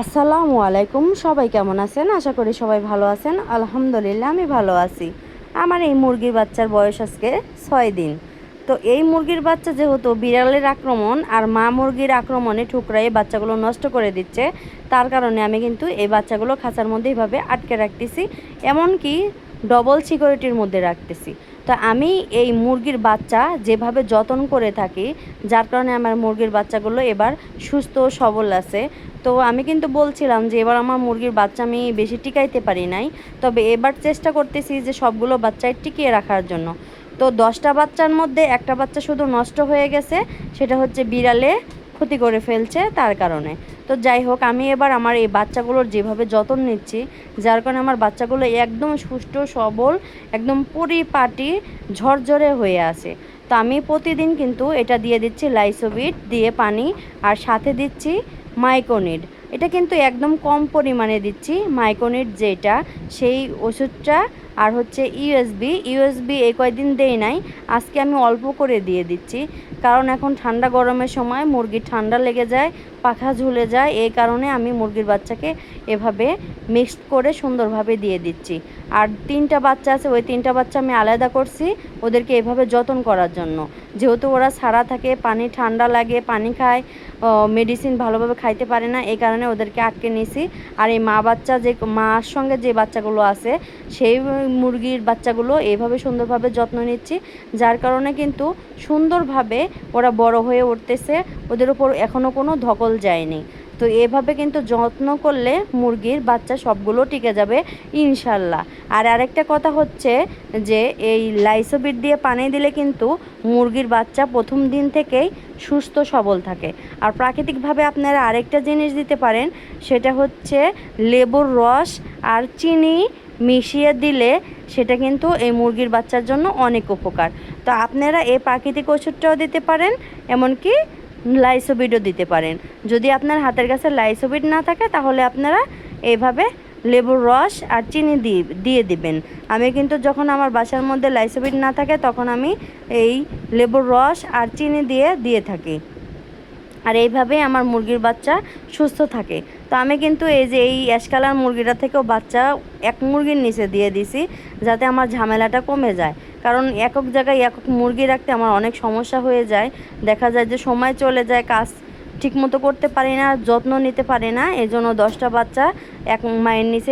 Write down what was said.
আসসালামু আলাইকুম, সবাই কেমন আছেন? আশা করি সবাই ভালো আছেন। আলহামদুলিল্লাহ, আমি ভালো আছি। আমার এই মুরগির বাচ্চার বয়স আজকে ছয় দিন। তো এই মুরগির বাচ্চা যেহেতু বিড়ালের আক্রমণ আর মা মুরগির আক্রমণে ঠুকরাই বাচ্চাগুলো নষ্ট করে দিচ্ছে, তার কারণে আমি কিন্তু এই বাচ্চাগুলো খাঁচার মধ্যে এইভাবে আটকে রাখতেছি। এমনকি ডবল সিকিউরিটির মধ্যে রাখতেছি। তো আমি এই মুরগির বাচ্চা যেভাবে যত্ন করে থাকি, যার কারণে আমার মুরগির বাচ্চাগুলো এবার সুস্থ সবল আছে। তো আমি কিন্তু বলছিলাম যে এবার আমার মুরগির বাচ্চা আমি বেশি টিকাইতে পারি নাই। তবে এবার চেষ্টা করতেছি যে সবগুলো বাচ্চায় টিকিয়ে রাখার জন্য। তো দশটা বাচ্চার মধ্যে একটা বাচ্চা শুধু নষ্ট হয়ে গেছে, সেটা হচ্ছে বিড়ালে ক্ষতি করে ফেলছে তার কারণে। তো যাই হোক, আমি এবার আমার এই বাচ্চাগুলোর যেভাবে যত্ন নিচ্ছি, যার কারণে আমার বাচ্চাগুলো একদম সুষ্ঠু, সবল, একদম পরিপাটি, ঝরঝরে হয়ে আছে। তো আমি প্রতিদিন কিন্তু এটা দিয়ে দিচ্ছি লাইসোবিট দিয়ে পানি, আর সাথে দিচ্ছি মাইকোনিড এটা কিন্তু একদম কম পরিমাণে দিচ্ছি মাইকোনিড যেটা, সেই ওষুধটা আর হচ্ছে ইউএসবি ইউএসবি এই কয়দিন দেই নাই, আজকে আমি অল্প করে দিয়ে দিচ্ছি। কারণ এখন ঠান্ডা গরমের সময় মুরগির ঠান্ডা লেগে যায়, পাখা ঝুলে যায়, এই কারণে আমি মুরগির বাচ্চাকে এভাবে মিক্সড করে সুন্দরভাবে দিয়ে দিচ্ছি। আর তিনটা বাচ্চা আছে, ওই তিনটা বাচ্চা আমি আলাদা করছি ওদেরকে এভাবে যত্ন করার জন্য। যেহেতু ওরা ছাড়া থাকে, পানি ঠান্ডা লাগে, পানি খায় মেডিসিন ভালোভাবে খাইতে পারে না, এই কারণে ওদেরকে আটকে নিয়েছি আর এই মা বাচ্চা যে, মার সঙ্গে যে বাচ্চাগুলো আছে, সেই মুরগির বাচ্চাগুলো এইভাবে সুন্দরভাবে যত্ন নিচ্ছি, যার কারণে কিন্তু সুন্দরভাবে ওরা বড় হয়ে উঠতেছে, ওদের উপর এখনও কোনো ধকল যায়নি। তো এভাবে কিন্তু যত্ন করলে মুরগির বাচ্চা সবগুলো টিকে যাবে, ইনশাল্লাহ। আর আরেকটা কথা হচ্ছে যে, এই লাইসোবিট দিয়ে পানি দিলে কিন্তু মুরগির বাচ্চা প্রথম দিন থেকেই সুস্থ, সবল থাকে। আর প্রাকৃতিকভাবে আপনারা আরেকটা জিনিস দিতে পারেন, সেটা হচ্ছে লেবুর রস আর চিনি মিশিয়ে দিলে সেটা কিন্তু এই মুরগির বাচ্চার জন্য অনেক উপকার। তো আপনারা এই প্রাকৃতিক ওষুধটাও দিতে পারেন, এমনকি লাইসোবিডও দিতে পারেন। যদি আপনার হাতের কাছে লাইসোবিড না থাকে, তাহলে আপনারা এভাবে লেবুর রস আর চিনি দিয়ে দিয়ে দিবেন। আমি কিন্তু যখন আমার বাসার মধ্যে লাইসোবিড না থাকে, তখন আমি এই লেবুর রস আর চিনি দিয়ে দিয়ে থাকি। আর এইভাবেই আমার মুরগির বাচ্চা সুস্থ থাকে। তো আমি কিন্তু এই যে এই অ্যাশকালার মুরগিটা থেকেও বাচ্চা এক মুরগির নিচে দিয়ে দিছি, যাতে আমার ঝামেলাটা কমে যায়। কারণ একক জায়গায় একক মুরগি রাখতে আমার অনেক সমস্যা হয়ে যায়। দেখা যায় যে সময় চলে যায়, কাজ ঠিকমতো করতে পারি না, যত্ন নিতে পারি না এই জন্য দশটা বাচ্চা এক মায়ের নিচে